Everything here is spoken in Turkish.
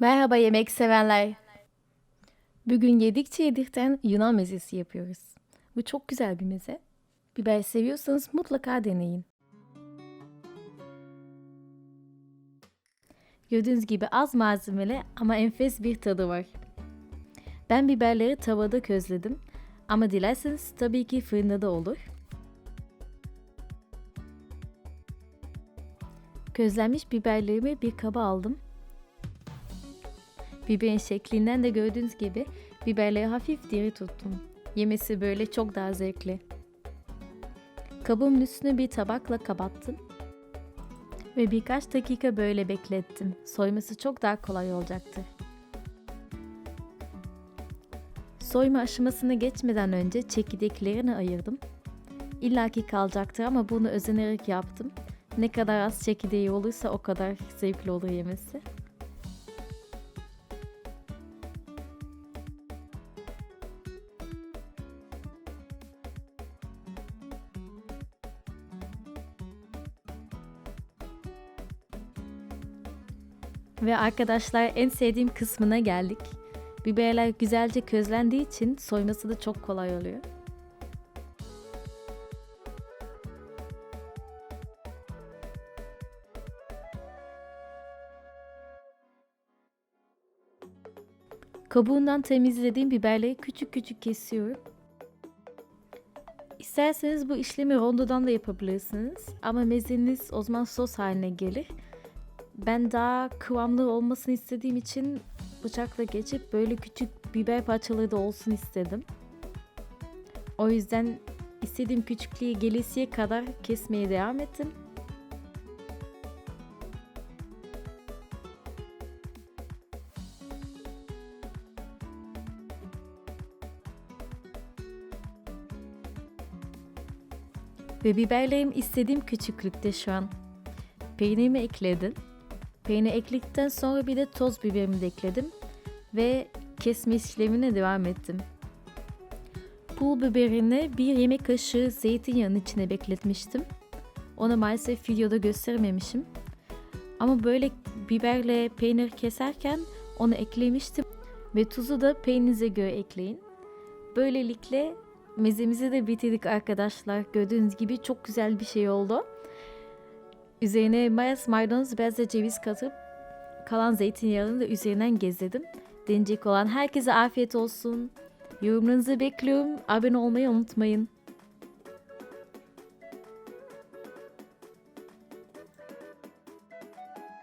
Merhaba yemek sevenler. Bugün yedikçe yedikten Yunan mezesi yapıyoruz. Bu çok güzel bir meze. Biber seviyorsanız mutlaka deneyin. Gördüğünüz gibi az malzemeli ama enfes bir tadı var. Ben biberleri tavada közledim ama dilerseniz tabii ki fırında da olur. Közlenmiş biberlerimi bir kaba aldım. Biberin şeklinden de gördüğünüz gibi biberleri hafif diri tuttum. Yemesi böyle çok daha zevkli. Kabımın üstüne bir tabakla kapattım. Ve birkaç dakika böyle beklettim. Soyması çok daha kolay olacaktır. Soyma aşamasına geçmeden önce çekirdeklerini ayırdım. İlla ki kalacaktır ama bunu özenerek yaptım. Ne kadar az çekirdeği olursa o kadar zevkli olur yemesi. Ve arkadaşlar en sevdiğim kısmına geldik. Biberler güzelce közlendiği için soyması da çok kolay oluyor. Kabuğundan temizlediğim biberleri küçük küçük kesiyorum. İsterseniz bu işlemi rondodan da yapabilirsiniz. Ama mezeniz o zaman sos haline gelir. Ben daha kıvamlı olmasını istediğim için bıçakla geçip böyle küçük biber parçaları da olsun istedim. O yüzden istediğim küçüklüğe gelesiye kadar kesmeye devam ettim. Ve biberlerim istediğim küçüklükte şu an. Peynirimi ekledim. Peynir ekledikten sonra bir de toz biberimi de ekledim. Ve kesme işlemine devam ettim. Pul biberini bir yemek kaşığı zeytinyağının içine bekletmiştim. Onu maalesef videoda göstermemişim. Ama böyle biberle peynir keserken onu eklemiştim. Ve tuzu da peyninize göre ekleyin. Böylelikle mezemizi de bitirdik arkadaşlar. Gördüğünüz gibi çok güzel bir şey oldu. Üzerine mayas, maydanoz, bez ve ceviz katıp kalan zeytinyağını da üzerinden gezdirdim. Deneyecek olan herkese afiyet olsun. Yorumlarınızı bekliyorum. Abone olmayı unutmayın.